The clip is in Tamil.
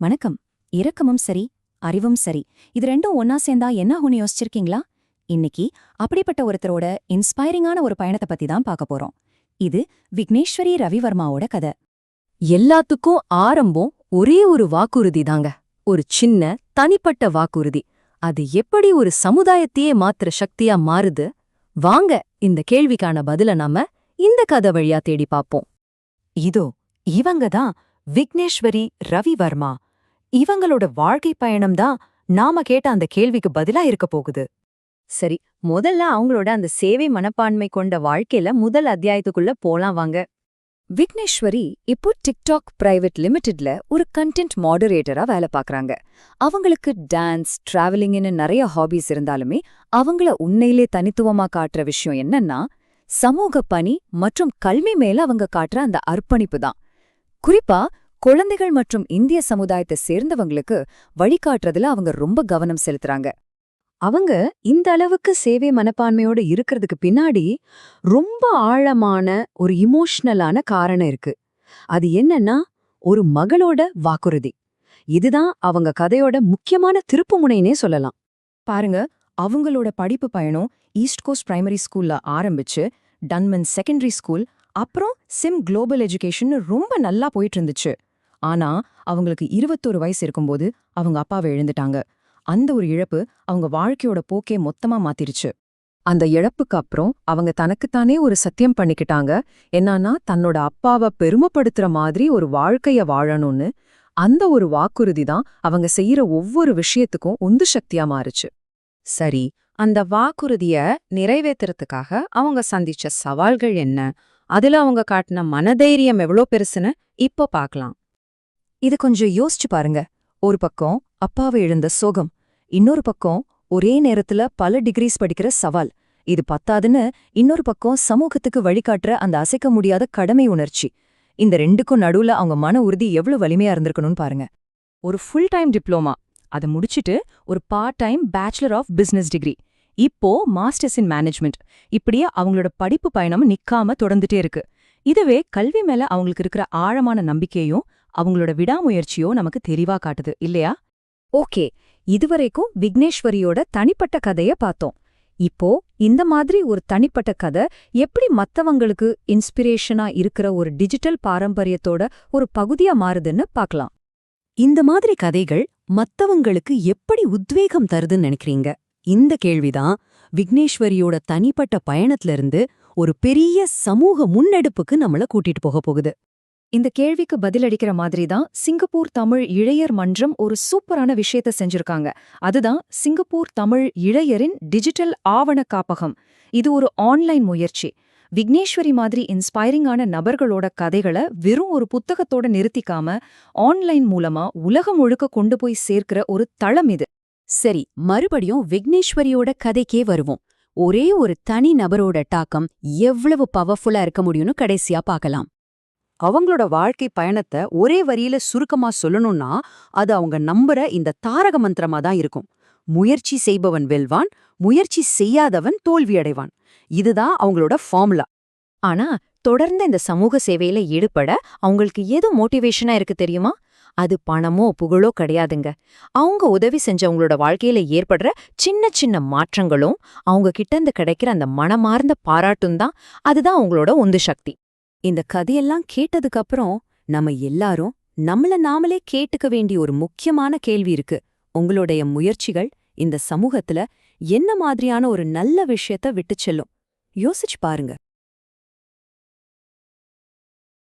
வணக்கம். இரக்கமும் சரி அறிவும் சரி. இது ரெண்டும் ஒன்னா சேர்ந்தா என்ன ஆகும்னு யோசிச்சிருக்கீங்களா? இன்னைக்கு அப்படிப்பட்ட ஒருத்தரோட இன்ஸ்பைரிங்கான ஒரு பயணத்தை பத்தி தான் பார்க்க போறோம். இது விக்னேஸ்வரி ரவிவர்மாவோட கதை. எல்லாத்துக்கும் ஆரம்பம் ஒரே ஒரு வாக்குறுதி தாங்க. ஒரு சின்ன தனிப்பட்ட வாக்குறுதி. அது எப்படி ஒரு சமுதாயத்தையே மாத்துற சக்தியா மாறுது? வாங்க இந்த கேள்விக்கான பதில நாம இந்த கதை வழியா தேடி பார்ப்போம். இதோ இவங்க தான் விக்னேஸ்வரி ரவிவர்மா. இவங்களோட வாழ்க்கை பயணம்தான் நாம கேட்ட அந்த கேள்விக்கு பதிலா இருக்க போகுது. சரி முதல்ல அவங்களோட அந்த சேவை மனப்பான்மை கொண்ட வாழ்க்கையில முதல் அத்தியாயத்துக்குள்ள போலாம் வாங்க. விக்னேஸ்வரி இப்போ டிக்டாக் பிரைவேட் லிமிடெட்ல ஒரு கண்டென்ட் மாடரேட்டரா வேலை பார்க்கறாங்க அவங்களுக்கு டான்ஸ் டிராவலிங்னு நிறைய ஹாபிஸ் இருந்தாலுமே அவங்கள உண்மையிலே தனித்துவமா காட்டுற விஷயம் என்னன்னா சமூக பணி மற்றும் கல்வி மேல அவங்க காட்டுற அந்த அர்ப்பணிப்பு தான். குறிப்பா குழந்தைகள் மற்றும் இந்திய சமுதாயத்தை சேர்ந்தவங்களுக்கு வழிகாட்டுறதுல அவங்க ரொம்ப கவனம் செலுத்துறாங்க. அவங்க இந்த அளவுக்கு சேவை மனப்பான்மையோட இருக்கிறதுக்கு பின்னாடி ரொம்ப ஆழமான ஒரு இமோஷனலான காரணம் இருக்கு. அது என்னன்னா ஒரு மகளோட வாக்குறுதி. இதுதான் அவங்க கதையோட முக்கியமான திருப்புமுனைனே சொல்லலாம். பாருங்க அவங்களோட படிப்பு பயணம் ஈஸ்ட் கோஸ்ட் பிரைமரி ஸ்கூல்ல ஆரம்பிச்சு டன்மன் செகண்டரி ஸ்கூல் அப்புறம் சிம் குளோபல் எஜுகேஷன் ரொம்ப நல்லா போயிட்டு இருந்துச்சு. ஆனா அவங்களுக்கு இருபத்தொரு வயசு இருக்கும்போது அவங்க அப்பாவை எழுந்துட்டாங்க அந்த ஒரு இழப்பு அவங்க வாழ்க்கையோட போக்கே மொத்தமா மாத்திருச்சு அந்த இழப்புக்கு அப்புறம் அவங்க தனக்குத்தானே ஒரு சத்தியம் பண்ணிக்கிட்டாங்க. என்னன்னா தன்னோட அப்பாவை பெருமைப்படுத்துற மாதிரி ஒரு வாழ்க்கைய வாழணும்னு அந்த ஒரு வாக்குறுதி தான் அவங்க செய்யற ஒவ்வொரு விஷயத்துக்கும் உந்து சக்தியா மாறுச்சு. சரி அந்த வாக்குறுதிய நிறைவேத்துறதுக்காக அவங்க சந்திச்ச சவால்கள் என்ன? அதுல அவங்க காட்டின மனதைரியம் எவ்வளோ பெருசுன்னு இப்போ பார்க்கலாம். இது கொஞ்சம் யோசிச்சு பாருங்க. ஒரு பக்கம் அப்பாவை இழந்த சோகம் இன்னொரு பக்கம் ஒரே நேரத்துல பல டிகிரிஸ் படிக்கிற சவால். இது பத்தாதுன்னு இன்னொரு பக்கம் சமூகத்துக்கு வழிகாட்டுற அந்த அசைக்க முடியாத கடமை உணர்ச்சி. இந்த ரெண்டுக்கும் நடுவுல அவங்க மன உறுதி எவ்வளவு வலிமையா இருந்திருக்கணும்னு பாருங்க. ஒரு ஃபுல் டைம் டிப்ளோமா அதை முடிச்சிட்டு ஒரு part time bachelor of business degree இப்போ மாஸ்டர்ஸ் இன் மேனேஜ்மெண்ட் இப்படியே அவங்களோட படிப்பு பயணம் நிக்காம தொடர்ந்துட்டே இருக்கு. இதுவே கல்வி மேல அவங்களுக்கு இருக்கிற ஆழமான நம்பிக்கையும் அவங்களோட விடாமுயற்சியோ நமக்கு தெளிவா காட்டுது இல்லையா? ஓகே இதுவரைக்கும் விக்னேஸ்வரியோட தனிப்பட்ட கதைய பார்த்தோம். இப்போ இந்த மாதிரி ஒரு தனிப்பட்ட கதை எப்படி மத்தவங்களுக்கு இன்ஸ்பிரேஷனா இருக்கிற ஒரு டிஜிட்டல் பாரம்பரியத்தோட ஒரு பகுதியா மாறுதுன்னு பார்க்கலாம். இந்த மாதிரி கதைகள் மத்தவங்களுக்கு எப்படி உத்வேகம் தருதுன்னு நினைக்கிறீங்க? இந்த கேள்விதான் விக்னேஸ்வரியோட தனிப்பட்ட பயணத்துல இருந்து ஒரு பெரிய சமூக முன்னெடுப்புக்கு நம்மள கூட்டிட்டு போக போகுது. இந்த கேள்விக்கு பதிலளிக்கிற மாதிரி தான் சிங்கப்பூர் தமிழ் இளையர் மன்றம் ஒரு சூப்பரான விஷயத்த செஞ்சிருக்காங்க. அதுதான் சிங்கப்பூர் தமிழ் இளையரின் டிஜிட்டல் ஆவண காப்பகம். இது ஒரு ஆன்லைன் முயற்சி. விக்னேஸ்வரி மாதிரி இன்ஸ்பைரிங்கான நபர்களோட கதைகளை வெறும் ஒரு புத்தகத்தோட நிறுத்திக்காம ஆன்லைன் மூலமா உலகம் முழுக்க கொண்டு போய் சேர்க்கிற ஒரு தளம் இது. சரி மறுபடியும் விக்னேஸ்வரியோட கதைக்கே வருவோம். ஒரே ஒரு தனி நபரோட டாக்கம் எவ்வளவு பவர்ஃபுல்லா இருக்க முடியும்னு கடைசியா பார்க்கலாம். அவங்களோட வாழ்க்கை பயணத்தை ஒரே வரியில சுருக்கமா சொல்லணும்னா அது அவங்க நம்புற இந்த தாரக மந்திரமா தான் இருக்கும். முயற்சி செய்பவன் வெல்வான் முயற்சி செய்யாதவன் தோல்வியடைவான். இதுதான் அவங்களோட ஃபார்முலா. ஆனா தொடர்ந்து இந்த சமூக சேவையில ஈடுபட அவங்களுக்கு எது மோட்டிவேஷனா இருக்கு தெரியுமா? அது பணமோ புகழோ கிடையாதுங்க. அவங்க உதவி செஞ்சவங்களோட வாழ்க்கையில ஏற்படுற சின்ன சின்ன மாற்றங்களும் அவங்க கிட்டந்து கிடைக்கிற அந்த மனமார்ந்த பாராட்டும் தான் அதுதான் அவங்களோட உந்து சக்தி. இந்த கதையெல்லாம் கேட்டதுக்கப்புறம் நம்ம எல்லாரும் நம்மள நாமளே கேட்டுக்க வேண்டிய ஒரு முக்கியமான கேள்வி இருக்கு. உங்களுடைய முயற்சிகள் இந்த சமூகத்துல என்ன மாதிரியான ஒரு நல்ல விஷயத்த விட்டுச் செல்லும்? யோசிச்சு பாருங்க.